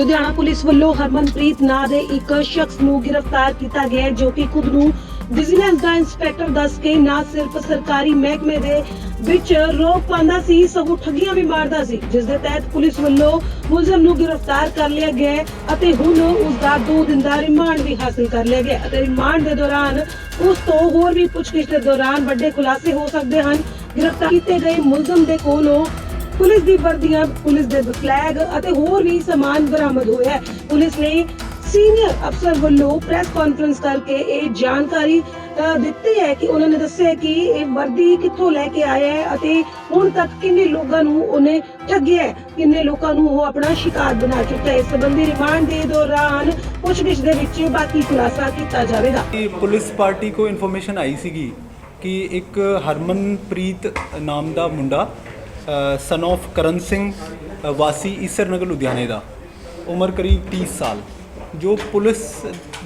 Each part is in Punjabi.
ਲੁਧਿਆਣਾ ਪੁਲਿਸ ਵੱਲੋਂ ਹਰਮਨਪ੍ਰੀਤ ਨਾਂ ਦੇ ਇੱਕ ਸ਼ਖਸ ਨੂੰ ਗ੍ਰਿਫਤਾਰ ਕੀਤਾ ਗਿਆ ਹੈ, ਜੋ ਕਿ ਖੁਦ ਨੂੰ ਵਿਜੀਲੈਂਸ ਦਾ ਇੰਸਪੈਕਟਰ ਦੱਸ ਕੇ ਨਾ ਸਿਰਫ ਸਰਕਾਰੀ ਮਹਿਕਮੇ ਦੇ ਵਿੱਚ ਰੋਕ ਪਾਉਂਦਾ ਸੀ, ਸਗੋਂ ਠੱਗੀਆਂ ਵੀ ਮਾਰਦਾ ਸੀ, ਜਿਸ ਦੇ ਤਹਿਤ ਪੁਲਿਸ ਵੱਲੋਂ ਮੁਲਜ਼ਮ ਨੂੰ ਗ੍ਰਿਫਤਾਰ ਕਰ ਲਿਆ ਗਿਆ ਅਤੇ ਹੁਣ ਉਸ ਦਾ 2 ਦਿਨ ਦਾ ਰਿਮਾਂਡ ਵੀ ਹਾਸਲ ਕਰ ਲਿਆ ਗਿਆ ਅਤੇ ਰਿਮਾਂਡ ਦੇ ਦੌਰਾਨ ਉਸ ਤੋਂ ਹੋਰ ਵੀ ਪੁੱਛਗਿੱਛ ਦੇ ਦੌਰਾਨ ਵੱਡੇ ਖੁਲਾਸੇ ਹੋ ਸਕਦੇ ਹਨ। ਗ੍ਰਿਫਤਾਰ ਕੀਤੇ ਗਏ ਮੁਲਜ਼ਮ ਦੇ ਕੋਲੋਂ ਪੁਲਿਸ ਦੀ ਵਰਦੀਆਂ, ਪੁਲਿਸ ਦੇ ਫਲੈਗ ਅਤੇ ਹੋਰ ਵੀ ਸਮਾਨ ਬਰਾਮਦ ਹੋਇਆ ਹੈ। ਪੁਲਿਸ ਨੇ ਸੀਨੀਅਰ ਅਫਸਰ ਵੱਲੋਂ ਪ੍ਰੈਸ ਕਾਨਫਰੰਸ ਕਰਕੇ ਇਹ ਜਾਣਕਾਰੀ ਦਿੱਤੀ ਹੈ ਕਿ ਉਹਨਾਂ ਨੇ ਦੱਸਿਆ ਕਿ ਇਹ ਵਰਦੀ ਕਿੱਥੋਂ ਲੈ ਕੇ ਆਇਆ ਹੈ ਅਤੇ ਹੁਣ ਤੱਕ ਕਿੰਨੇ ਲੋਕਾਂ ਨੂੰ ਉਹਨੇ ਠੱਗਿਆ ਹੈ, ਕਿੰਨੇ ਲੋਕਾਂ ਨੂੰ ਉਹ ਆਪਣਾ ਸ਼ਿਕਾਰ ਬਣਾ ਚੁੱਕਾ ਹੈ। ਇਸ ਸੰਬੰਧੀ ਰਿਮਾਂਡ ਦੇ ਦੌਰਾਨ ਪੁੱਛਗਿੱਛ ਦੇ ਵਿੱਚ ਬਾਕੀ ਖੁਲਾਸਾ ਕੀਤਾ ਜਾਵੇਗਾ। ਪੁਲਿਸ ਪਾਰਟੀ ਕੋ ਇਨਫੋਰਮੇਸ਼ਨ ਆਈ ਸੀਗੀ ਕਿ ਇੱਕ ਹਰਮਨਪ੍ਰੀਤ ਨਾਮ ਦਾ ਮੁੰਡਾ ਸਨ of ਕਰਨ ਸਿੰਘ ਅ, ਵਾਸੀ ਈਸਰ ਨਗਰ ਲੁਧਿਆਣੇ ਦਾ ਉਮਰ ਕਰੀਬ 30 ਸਾਲ ਜੋ ਪੁਲਿਸ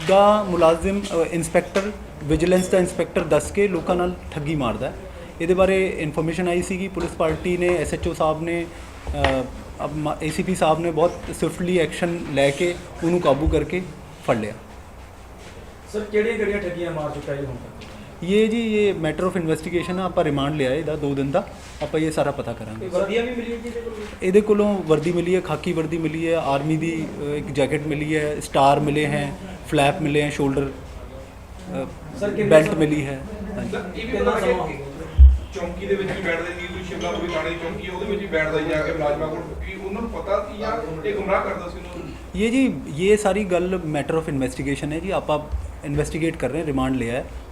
ਦਾ ਮੁਲਾਜ਼ਮ ਅ, ਇੰਸਪੈਕਟਰ ਵਿਜੀਲੈਂਸ ਦਾ ਇੰਸਪੈਕਟਰ ਦੱਸ ਕੇ ਲੋਕਾਂ ਨਾਲ ਠੱਗੀ ਮਾਰਦਾ ਹੈ ਇਹਦੇ ਬਾਰੇ ਇਨਫੋਰਮੇਸ਼ਨ ਆਈ ਸੀਗੀ ਪੁਲਿਸ ਪਾਰਟੀ ਨੇ ਐਸਐਚਓ ਸਾਹਿਬ ਨੇ ਏਸੀਪੀ ਸਾਹਿਬ ਨੇ ਬਹੁਤ ਸਵਿਫਟਲੀ ਐਕਸ਼ਨ ਲੈ ਕੇ ਉਹਨੂੰ ਕਾਬੂ ਕਰਕੇ ਫੜ ਲਿਆ ਸਰ ਕਿਹੜੀਆਂ ਕਿਹੜੀਆਂ ਠੱਗੀਆਂ ਮਾਰ ਚੁੱਕਾ ਜੀ ਹੁਣ ਤੱਕ ਇਹ ਜੀ ਇਹ ਮੈਟਰ ਆਫ ਇਨਵੈਸਟੀਗੇਸ਼ਨ ਆ ਆਪਾਂ ਰਿਮਾਂਡ ਲਿਆ ਇਹਦਾ 2 ਦਿਨ ਦਾ ਆਪਾਂ ਇਹ ਸਾਰਾ ਪਤਾ ਕਰਾਂਗੇ। ਵਰਦੀਆਂ ਵੀ ਮਿਲੀਆਂ ਜੀ ਇਹਦੇ ਕੋਲ? ਇਹਦੇ ਕੋਲੋਂ ਵਰਦੀ ਮਿਲੀ ਹੈ ਖਾਕੀ ਵਰਦੀ ਮਿਲੀ ਹੈ ਆਰਮੀ ਦੀ ਇੱਕ ਜੈਕਟ ਮਿਲੀ ਹੈ ਸਟਾਰ ਮਿਲੇ ਹੈ ਫਲੈਪ ਮਿਲੇ ਹੈ ਸ਼ੋਲਡਰ ਬੈਲਟ ਮਿਲੀ ਹੈ। ਹਾਂਜੀ। ਇਹ ਵੀ ਪਤਾ ਹੋ ਕਿ ਚੌਂਕੀ ਦੇ ਵਿੱਚ ਵੀ ਬੈਠਦੇ ਨਹੀਂ ਕੋਈ ਸ਼ਿਮਲਾ ਕੋਈ ਥਾਣੇ ਦੀ ਚੌਂਕੀ ਹੈ, ਉਹਦੇ ਵਿੱਚ ਵੀ ਬੈਠਦਾ ਹੀ ਜਾ ਕੇ ਮੁਲਾਜ਼ਮਾਂ ਕੋਲ ਕਿ ਉਹਨਾਂ ਨੂੰ ਪਤਾ ਸੀ ਜਾਂ ਇਹ ਗੁੰਮਰਾਹ ਕਰਦਾ ਸੀ ਉਹਨਾਂ ਨੂੰ? ਇਹ ਜੀ ਇਹ ਸਾਰੀ ਗੱਲ ਮੈਟਰ ਆਫ ਇਨਵੈਸਟੀਗੇਸ਼ਨ ਹੈ ਜੀ ਆਪਾਂ ਇਨਵੈਸਟੀਗੇਟ ਕਰ ਰਹੇ ਹਾਂ ਰਿਮਾਂਡ ਲਿਆ ਹੈ।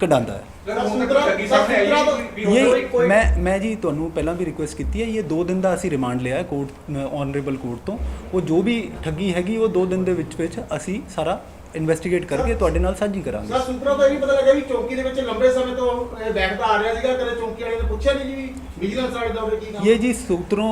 ਕਢਾਉਂਦਾ ਹੈ। ਇਹ ਮੈਂ ਮੈਂ ਜੀ ਤੁਹਾਨੂੰ ਪਹਿਲਾਂ ਵੀ ਰਿਕੁਐਸਟ ਕੀਤੀ ਹੈ ਇਹ 2 ਦਿਨ ਦਾ ਅਸੀਂ ਰਿਮਾਂਡ ਲਿਆ ਹੈ ਕੋਰਟ ਆਨਰੇਬਲ ਕੋਰਟ ਤੋਂ। ਉਹ ਜੋ ਵੀ ਠੱਗੀ ਹੈਗੀ ਉਹ 2 ਦਿਨ ਦੇ ਵਿੱਚ ਵਿੱਚ ਅਸੀਂ ਸਾਰਾ ਇਨਵੈਸਟੀਗੇਟ ਕਰਕੇ ਤੁਹਾਡੇ ਨਾਲ ਸਾਂਝੀ ਕਰਾਂਗੇ। ਸਰ ਸੂਤਰਾਂ ਤੋਂ ਇਹ ਨਹੀਂ ਪਤਾ ਲੱਗਾ ਵੀ ਚੌਕੀ ਦੇ ਵਿੱਚ ਲੰਬੇ ਸਮੇਂ ਤੋਂ ਇਹ ਬੈਠਦਾ ਆ ਰਿਹਾ ਸੀਗਾ ਕਦੇ ਚੌਕੀ ਵਾਲੇ ਨੇ ਪੁੱਛਿਆ ਨਹੀਂ ਜੀ ਵਿਜੀਲੈਂਸ ਵਾਲੇ ਦਾ ਕੀ ਕੰਮ? ਇਹ ਜੀ ਸੂਤਰੋਂ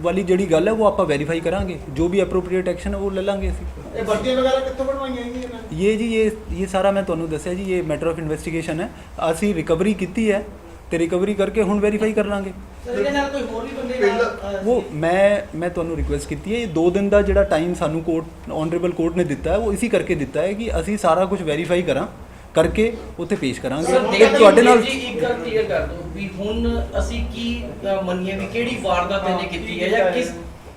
ਵਾਲੀ ਜਿਹੜੀ ਗੱਲ ਹੈ ਉਹ ਆਪਾਂ ਵੈਰੀਫਾਈ ਕਰਾਂਗੇ। ਜੋ ਵੀ ਐਪਰੋਪ੍ਰੀਏਟ ਐਕਸ਼ਨ ਹੈ ਉਹ ਲੈ ਲਾਂਗੇ ਅਸੀਂ। ਇਹ ਵਰਦੀਆਂ ਵਗੈਰਾ ਕਿੱਥੋਂ ਬਣਵਾਈਆਂ ਜੀ ਇਹਨਾਂ ਨੇ? ਇਹ ਜੀ ਇਹ ਇਹ ਸਾਰਾ ਮੈਂ ਤੁਹਾਨੂੰ ਦੱਸਿਆ ਜੀ ਇਹ ਮੈਟਰ ਆਫ ਇਨਵੈਸਟੀਗੇਸ਼ਨ ਹੈ। ਅਸੀਂ ਰਿਕਵਰੀ ਕੀਤੀ ਹੈ ਤੇ ਰਿਕਵਰੀ ਕਰਕੇ ਹੁਣ ਵੈਰੀਫਾਈ ਕਰ ਲਾਂਗੇ। ਸਰ ਇਹਦੇ ਨਾਲ ਕੋਈ ਹੋਰ ਵੀ ਬੰਦੇ ਨਾਲ ਉਹ ਮੈਂ ਮੈਂ ਤੁਹਾਨੂੰ ਰਿਕੁਐਸਟ ਕੀਤੀ ਹੈ ਇਹ 2 ਦਿਨ ਦਾ ਜਿਹੜਾ ਟਾਈਮ ਸਾਨੂੰ ਕੋਰਟ ਆਨਰੇਬਲ ਕੋਰਟ ਨੇ ਦਿੱਤਾ ਹੈ ਉਹ ਇਸੇ ਕਰਕੇ ਦਿੱਤਾ ਹੈ ਕਿ ਅਸੀਂ ਸਾਰਾ ਕੁਝ ਵੈਰੀਫਾਈ ਕਰਾਂ। ਕਰਕੇ ਉੱਥੇ ਪੇਸ਼ ਕਰਾਂਗੇ। ਦੇਖੋ ਤੁਹਾਡੇ ਨਾਲ ਜੀ ਇੱਕ ਗੱਲ ਕਲੀਅਰ ਕਰ ਦਿਓ ਵੀ ਹੁਣ ਅਸੀਂ ਕੀ ਮੰਨੀਏ ਵੀ ਕਿਹੜੀ ਵਾਰਦਾਤ ਇਹਨੇ ਕੀਤੀ ਹੈ ਜਾਂ ਕਿਸ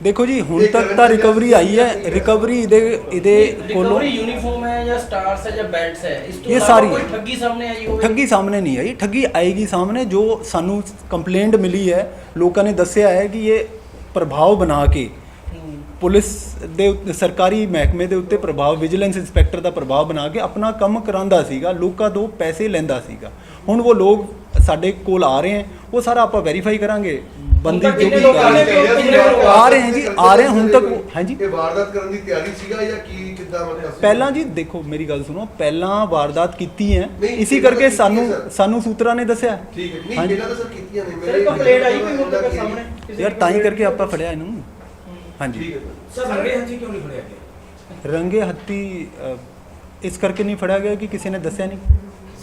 ਦੇਖੋ ਜੀ ਹੁਣ ਤੱਕ ਤਾਂ ਰਿਕਵਰੀ ਆਈ ਹੈ। ਰਿਕਵਰੀ ਇਹਦੇ ਇਹਦੇ ਕੋਲੋਂ ਰਿਕਵਰੀ ਯੂਨੀਫਾਰਮ ਹੈ ਜਾਂ ਸਟਾਰਸ ਹੈ ਜਾਂ ਬੈਲਟਸ ਹੈ ਇਸ ਤੋਂ ਇਹ ਇਲਾਵਾ ਸਾਰੀ ਕੋਈ ਠੱਗੀ ਸਾਹਮਣੇ ਆਈ ਹੋਵੇ? ਠੱਗੀ ਸਾਹਮਣੇ ਨਹੀਂ ਆਈ। ਠੱਗੀ ਆਏਗੀ ਸਾਹਮਣੇ ਜੋ ਸਾਨੂੰ ਕੰਪਲੇਂਟ ਮਿਲੀ ਹੈ ਲੋਕਾਂ ਨੇ ਦੱਸਿਆ ਹੈ ਕਿ ਇਹ ਪ੍ਰਭਾਵ ਬਣਾ ਕੇ। ਪੁਲਿਸ ਦੇ ਉੱਤੇ ਸਰਕਾਰੀ ਮਹਿਕਮੇ ਦੇ ਉੱਤੇ ਪ੍ਰਭਾਵ ਵਿਜੀਲੈਂਸ ਇੰਸਪੈਕਟਰ ਦਾ ਪ੍ਰਭਾਵ ਬਣਾ ਕੇ ਆਪਣਾ ਕੰਮ ਕਰਾਂਦਾ ਸੀਗਾ ਲੋਕਾਂ ਤੋਂ ਪੈਸੇ ਲੈਂਦਾ ਸੀਗਾ ਹੁਣ ਉਹ ਲੋਕ ਸਾਡੇ ਕੋਲ ਆ ਰਹੇ ਹੈ ਉਹ ਸਾਰਾ ਆਪਾਂ ਵੈਰੀਫਾਈ ਕਰਾਂਗੇ ਬੰਦੀ ਜੋ ਵੀ ਆ ਰਹੇ ਰਹੇ ਨੇ? ਕਿੰਨੇ ਲੋਕ ਆ ਰਹੇ ਹੈ ਜੀ ਆ ਰਹੇ ਹੁਣ ਤੱਕ ਹਾਂਜੀ ਇਹ ਵਾਰਦਾਤ ਕਰਨ ਦੀ ਤਿਆਰੀ ਸੀਗਾ ਜਾਂ ਕੀ ਕਿੱਦਾਂ ਮਤਲਬ ਸੀ? ਪਹਿਲਾਂ ਜੀ ਦੇਖੋ ਮੇਰੀ ਗੱਲ ਸੁਣੋ ਪਹਿਲਾਂ ਵਾਰਦਾਤ ਕੀਤੀ ਹੈ ਇਸੇ ਕਰਕੇ ਸਾਨੂੰ। ਸਾਨੂੰ ਸੂਤਰਾਂ ਨੇ ਦੱਸਿਆ ਠੀਕ ਹੈ ਨਹੀਂ ਹਾਂਜੀ। ਇਹਨਾਂ ਤਾਂ ਸਰ ਕੀਤੀਆਂ ਨੇ ਸਰ ਕੰਪਲੇਂਟ ਆਈ ਕੋਈ ਹੁਣ ਤੱਕ ਸਾਹਮਣੇ ਯਾਰ ਤਾਂ ਹੀ? ਕਰਕੇ ਆਪਾਂ ਫੜਿਆ ਇਹਨੂੰ ਹਾਂਜੀ। ਠੀਕ ਹੈ ਸਰ। ਰੰਗੇ ਹੱਥੀ ਕਿਉਂ ਨਹੀਂ ਫੜਿਆ ਗਿਆ? ਰੰਗੇ ਹੱਤੀ ਅ, ਇਸ ਕਰਕੇ ਨਹੀਂ ਫੜਿਆ ਗਿਆ ਕਿ ਕਿਸੇ ਨੇ ਦੱਸਿਆ ਨਹੀਂ?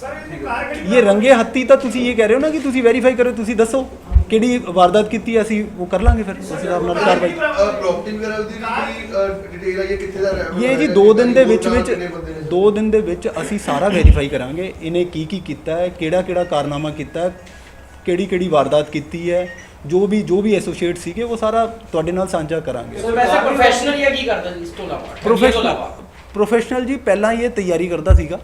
ਸਰ ਇਹਦੀ ਕਾਰ ਕਿਹੜੀ ਇਹ ਰੰਗੇ ਹੱਤੀ ਤਾਂ ਤੁਸੀਂ ਇਹ ਕਹਿ ਰਹੇ ਹੋ ਨਾ ਕਿ ਤੁਸੀਂ ਵੈਰੀਫਾਈ ਕਰੋ ਤੁਸੀਂ ਦੱਸੋ। ਕਿਹੜੀ ਵਾਰਦਾਤ ਕੀਤੀ ਹੈ, ਅਸੀਂ ਉਹ ਕਰ ਲਾਂਗੇ ਫਿਰ। ਉਸ ਹਿਸਾਬ ਨਾਲ ਕਾਰਵਾਈ ਪ੍ਰਾਪਰਟੀ ਵਗੈਰਾ ਉਹਦੀ ਵੀ ਕੋਈ ਡਿਟੇਲ ਆਈ ਹੈ ਕਿੱਥੇ ਦਾ ਰਹਿਣ ਇਹ ਜੀ ਵਾਲਾ 2 ਹੈ, ਦਿਨ ਦੇ ਵਿੱਚ ਕਿੰਨੇ ਵਿੱਚ ਬੰਦੇ ਨੇ? 2 ਦਿਨ ਦੇ ਵਿੱਚ ਅਸੀਂ ਸਾਰਾ ਵੈਰੀਫਾਈ ਕਰਾਂਗੇ ਇਹਨੇ ਕੀ ਕੀ ਕੀਤਾ ਹੈ ਕਿਹੜਾ ਕਿਹੜਾ ਕਾਰਨਾਮਾ ਕੀਤਾ ਹੈ ਕਿਹੜੀ ਕਿਹੜੀ ਵਾਰਦਾਤ ਕੀਤੀ ਹੈ ਜੋ ਵੀ ਜੋ ਵੀ ਐਸੋਸੀਏਟ ਸੀਗੇ ਉਹ ਸਾਰਾ ਤੁਹਾਡੇ ਨਾਲ ਸਾਂਝਾ ਕਰਾਂਗੇ। ਸਰ ਵੈਸੇ ਪ੍ਰੋਫੈਸ਼ਨਲ ਜਾਂ ਕੀ ਕਰਦਾ ਇਸ ਤੋਂ ਇਲਾਵਾ? ਠੱਗੀ ਤੋਂ ਪ੍ਰੋਫੈਸ਼ਨਲ ਇਲਾਵਾ? ਪ੍ਰੋਫੈਸ਼ਨਲ ਜੀ ਪਹਿਲਾਂ ਹੀ ਇਹ ਤਿਆਰੀ ਕਰਦਾ ਸੀਗਾ।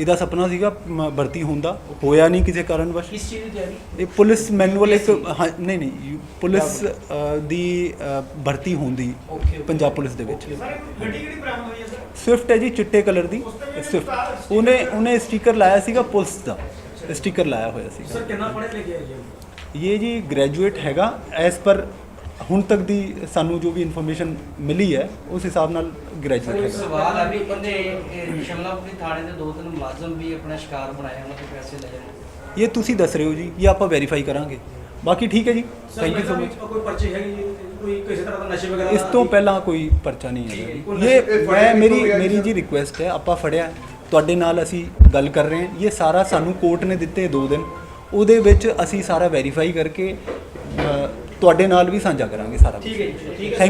ਇਹਦਾ ਸੁਪਨਾ ਸੀਗਾ ਮ, ਭਰਤੀ ਹੋਣ ਦਾ। ਹੋਇਆ ਨਹੀਂ ਕਿਸੇ ਕਾਰਨਵਸ਼। ਕਿਸ ਚੀਜ਼ ਦੀ ਤਿਆਰੀ? ਇਹ ਪੁਲਿਸ ਮੈਨੂਅਲ ਇੱਕ ਹਾਂ, ਨਹੀਂ ਨਹੀਂ ਯੂ- ਪੁਲਿਸ ਅ, ਦੀ ਅ, ਭਰਤੀ ਹੁੰਦੀ Okay, okay. ਪੰਜਾਬ ਪੁਲਿਸ ਦੇ ਵਿੱਚ। ਗੱਡੀ ਕਿਹੜੀ ਬਰਾਮਦ ਹੋਈ ਹੈ ਸਰ? ਸਵਿਫਟ ਹੈ ਜੀ ਚਿੱਟੇ ਕਲਰ ਦੀ। ਸਵਿਫਟ ਉਹਨੇ ਉਹਨੇ ਸਟicker ਲਾਇਆ ਸੀਗਾ ਪੁਲਿਸ ਦਾ। ਸਟicker ਲਾਇਆ ਹੋਇਆ ਸੀਗਾ। ਸਰ ਕਿੰਨਾ ਪੜ੍ਹੇ ਲਿਖੇ ਹੈ ਜੀ? ਇਹ ਜੀ ਗ੍ਰੈਜੂਏਟ ਹੈਗਾ ਐਸ ਪਰ ਹੁਣ ਤੱਕ ਦੀ ਸਾਨੂੰ ਜੋ ਵੀ ਇਨਫੋਰਮੇਸ਼ਨ ਮਿਲੀ ਹੈ ਉਸ ਹਿਸਾਬ ਨਾਲ ਗ੍ਰੈਜੂਏਟ ਹੈਗਾ ਸਵਾਲ ਹੈ ਵੀ ਬੰਦੇ ਇਹ ਸ਼ਿਮਲਾਪੁਰੀ ਥਾਣੇ ਦੇ ਦੋ ਤਿੰਨ ਮੁਲਾਜ਼ਮ ਵੀ ਆਪਣਾ ਸ਼ਿਕਾਰ ਬਣਾਏ ਉਹਨਾਂ ਤੋਂ ਪੈਸੇ ਲੈ ਜਾਂਦੇ ਇਹ ਤੁਸੀਂ ਦੱਸ ਰਹੇ ਹੋ ਜੀ ਇਹ ਆਪਾਂ ਵੈਰੀਫਾਈ ਕਰਾਂਗੇ ਬਾਕੀ ਠੀਕ ਹੈ ਜੀ ਥੈਂਕ ਯੂ ਸੋ ਮਚ ਕੋਈ ਪਰਚੇ ਹੈਗੀ ਜੀ? ਕੋਈ ਕਿਸੇ ਤਰ੍ਹਾਂ ਦਾ ਨਸ਼ੇ ਵਗੈਰਾ ਇਸ ਦਾ? ਤੋਂ ਪਹਿਲਾਂ ਕੋਈ ਪਰਚਾ ਨਹੀਂ ਹੈ ਹੈ ਇਹ ਮੈਂ ਮੇਰੀ ਮੇਰੀ? ਜੀ ਰਿਕੁਐਸਟ ਹੈ ਆਪਾਂ ਫੜਿਆ ਤੁਹਾਡੇ ਨਾਲ ਅਸੀਂ ਗੱਲ ਕਰ ਰਹੇ ਹਾਂ ਇਹ ਸਾਰਾ ਸਾਨੂੰ ਕੋਰਟ ਨੇ ਦਿੱਤੇ 2 ਦਿਨ ਉਹਦੇ ਵਿੱਚ ਅਸੀਂ ਸਾਰਾ ਵੈਰੀਫਾਈ ਕਰਕੇ ਤੁਹਾਡੇ ਨਾਲ ਵੀ ਸਾਂਝਾ ਕਰਾਂਗੇ ਸਾਰਾ ਠੀਕ ਹੈ ਜੀ ਠੀਕ ਹੈ। ਥੈਂਕ